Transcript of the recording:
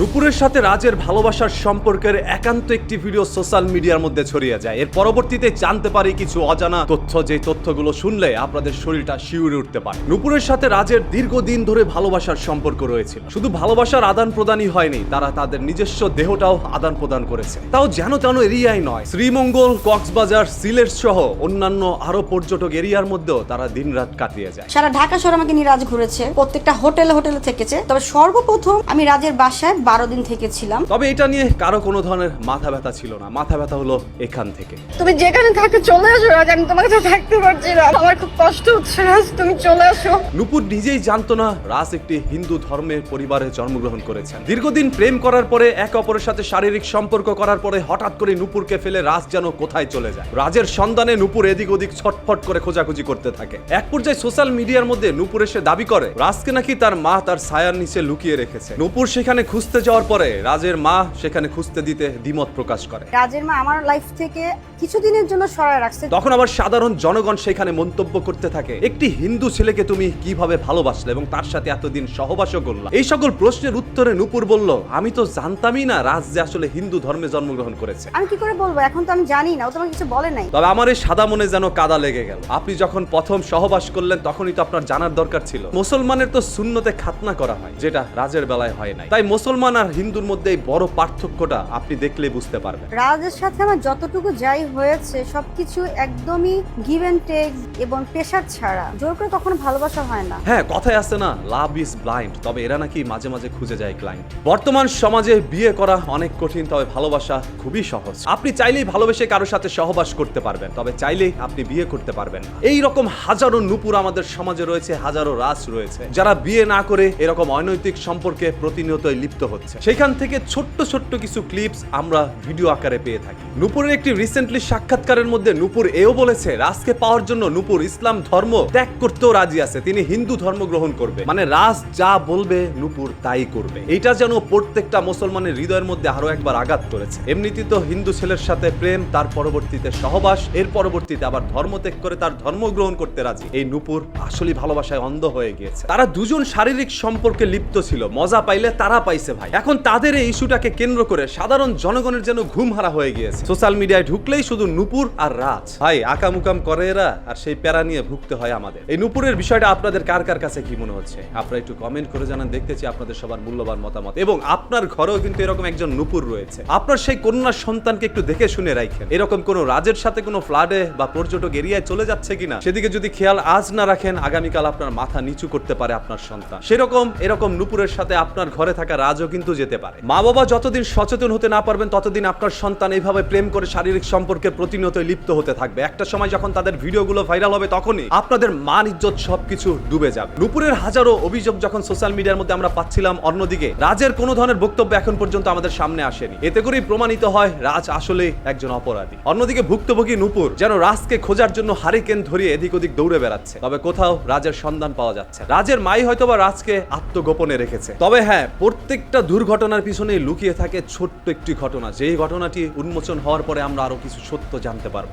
নুপুরের সাথে রাজের ভালোবাসার সম্পর্কের একান্ত একটি ভিডিও সোশ্যাল মিডিয়ার মধ্যে ছড়িয়ে যায়। এর পরবর্তীতে জানতে পারি কিছু অজানা তথ্য। যে তথ্যগুলো শুনলে আপনাদের শরীরটা শিউরে উঠতে পারে। নুপুরের সাথে রাজের দীর্ঘদিন ধরে ভালোবাসার সম্পর্ক রয়েছিল। শুধু ভালোবাসার আদান প্রদানই হয়নি, তারা তাদের নিজস্ব দেহটাও আদান প্রদান করেছে। তাও যেন তেন এরিয়াই নয়, শ্রীমঙ্গল, কক্সবাজার, সিলেট সহ অন্যান্য আরও পর্যটক এরিয়ার মধ্যেও তারা দিনরাত কাটিয়ে যায়। সারা ঢাকা শহর আমাকে নিয়ে রাজ ঘুরেছে। প্রত্যেকটা হোটেলে হোটেলে থেকেছে। তবে সর্বপ্রথম আমি রাজের বাসায় বারো দিন থেকেছিলাম। তবে এটা নিয়ে কারও কোনো ধরনের মাথা ব্যথা ছিল না। মাথা ব্যথা হলো এখান থেকে। তুমি যেখানে থাকো চলে আসো রাজ। আমি তোমার কাছে থাকতে পারছি না। আমার খুব কষ্ট হচ্ছে রাজ। তুমি চলে আসো। নুপুর নিজেই জানতো না রাজ একটি হিন্দু ধর্মের পরিবারে জন্মগ্রহণ করেছেন। দীর্ঘদিন প্রেম করার পরে এক অপরের সাথে শারীরিক সম্পর্ক করার পরে হঠাৎ করে নুপুরকে ফেলে রাজ যেন কোথায় চলে যায়। রাজের সন্ধানে নুপুর এদিক ওদিক ছটফট করে খোঁজাখুঁজি করতে থাকে। এক পর্যায়ে সোশ্যাল মিডিয়ার মধ্যে নুপুর এসে দাবি করে রাজকে নাকি তার মা তার ছায়ার নিচে লুকিয়ে রেখেছে। নুপুর সেখানে খুঁজতে যাওয়ার পরে রাজের মা সেখানে খুঁজতে দিতে দ্বিমত প্রকাশ করে। রাজের মা আমার লাইফ থেকে কিছুদিনের জন্য সরায় রাখছে। তখন আবার সাধারণ জনগণ সেখানে মন্তব্য করতে থাকে একটি হিন্দু ছেলেকে তুমি কীভাবে ভালোবাসলে এবং তার সাথে এতদিন সহবাসও করলা? এই সকল প্রশ্নের উত্তরে নুপুর বলল আমি তো জানতামই না রাজ যে আসলে হিন্দু ধর্মে জন্মগ্রহণ করেছে। আমি কি করে বলব? এখন তো আমি জানি না ও তোমাকে কিছু বলে নাই। তবে আমার এই সাদা মনে যেন কাদা লেগে গেল। আপনি যখন প্রথম সহবাস করলেন তখনই তো আপনার জানার দরকার ছিল। মুসলমানের তো শূন্যতে খাতনা করা হয় যেটা রাজের বেলায় হয় নাই। তাই মুসলমান আর হিন্দুর মধ্যে এই বড় পার্থক্যটা আপনি দেখলেই বুঝতে পারবেন। রাজের সাথে আমার যতটুকু যাই হয়েছে সবকিছু একদমই গিভ অ্যান্ড টেক এবং পেশার ছাড়া। জোর করে কখনো ভালোবাসা হয় না। হ্যাঁ কথায় আছে না লাভ ইজ ব্লাইন্ড তবে এরা নাকি মাঝে মাঝে খুঁজে যায় ক্লায়েন্ট বর্তমান সমাজে বিয়ে করা অনেক কঠিন তবে ভালোবাসা খুবই সহজ। আপনি চাইলেই ভালোবেসে কারোর সাথে সহবাস করতে পারবেন তবে চাইলেই আপনি বিয়ে করতে পারবেন না। এই রকম হাজারো নুপুর আমাদের সমাজে রয়েছে হাজারো রাস রয়েছে। যারা বিয়ে না করে এরকম অনৈতিক সম্পর্কে প্রতিনিয়তই লিপ্ত হচ্ছে। সেখান থেকে ছোট্ট ছোট্ট কিছু ক্লিপস আমরা ভিডিও আকারে পেয়ে থাকি। নুপুরের একটি রিসেন্টলি সাক্ষাৎকারের মধ্যে নুপুর এও বলেছে, রাজকে পাওয়ার জন্য নুপুর ইসলাম ধর্ম ত্যাগ করতেও রাজি আছে। তিনি হিন্দু ধর্ম গ্রহণ করবে। মানে রাজ যা বলবে নুপুর তাই করবে। এটা যেন প্রত্যেকটা মুসলমানের হৃদয়ের মধ্যে আরও একবার আঘাত করেছে। এমনিতে তো হিন্দু ছেলের সাথে প্রেম, তার পরবর্তীতে সহবাস, এর পরবর্তীতে আবার ধর্ম ত্যাগ করে তার ধর্ম গ্রহণ করতে রাজি। এই নুপুর আসলে ভালোবাসায় অন্ধ হয়ে গিয়েছে। তারা দুজন শারীরিক সম্পর্কে লিপ্ত ছিল। মজা পাইলে তারা পাইছে ভাই। এখন তাদের এই ইস্যুটাকে কেন্দ্র করে সাধারণ জনগণের যেন ঘুম হারা হয়ে গিয়েছে। সোশ্যাল মিডিয়ায় ঢুকলেই শুধু নুপুর আর রাজ। ভাই আকামুকাম করে এরা আর সেই প্যারা নিয়ে ভুগতে হয় আমাদের। এই নুপুরের বিষয়টা আপনাদের কার কার কাছে কি মনে হচ্ছে? আপনারা একটু কমেন্ট করে জানান দেখতেছি আপনাদের সবার মূল্যবান মতামত। এবং আপনার ঘরেও কিন্তু এরকম একজন নুপুর রয়েছে। আপনার সেই কন্যার সন্তানকে একটু দেখে শুনে রাখেন। এরকম কোনো রাজের সাথে কোনো ফ্লাডে বা পর্যটক এরিয়ায় চলে যাচ্ছে কিনা, সেদিকে যদি খেয়াল আজ না রাখেন, আগামীকাল আপনার মাথা নিচু করতে পারে আপনার সন্তান। সেরকম, এরকম নুপুরের সাথে আপনার ঘরে থাকা রাজও কিন্তু যেতে পারে। মা বাবা যতদিন সচেতন হতে না পারবেন, ততদিন আপনার সন্তান এইভাবে প্রেম করে শারীরিক সম্পর্কে প্রতিনিয়ত লিপ্ত হতে থাকবে। একটা সময় যখন তাদের ভিডিওগুলো ভাইরাল হবে, তখনই আপনাদের মান, ইজ্জত সবকিছু ডুবে যাবে। নুপুরের হাজারো অভিযোগ যখন সোশ্যাল মিডিয়ার মধ্যে আমরা পাচ্ছিলাম অন্যদিকে, রাজের কোনো ধরনের বক্তব্য এখন পর্যন্ত আমাদের সামনে আসেনি। এতে করেই প্রমাণিত হয়, রাজ আসলে একজন অপরাধী। অন্যদিকে ভুক্তভোগী নুপুর যেন রাজকে খোঁজার জন্য হারিকেন ধরিয়ে এদিক ওদিক দৌড়ে বেড়াচ্ছে। তবে কোথাও রাজের সন্ধান পাওয়া যাচ্ছে রাজের মাই হয়তোবা রাজকে আত্মগোপনে রেখেছে। তবে হ্যাঁ প্রত্যেকটা দুর্ঘটনার পিছনে লুকিয়ে থাকে ছোট্ট একটি ঘটনা। যেই ঘটনাটি উন্মোচন হওয়ার পরে আমরা আরও কিছু সত্য জানতে পারব।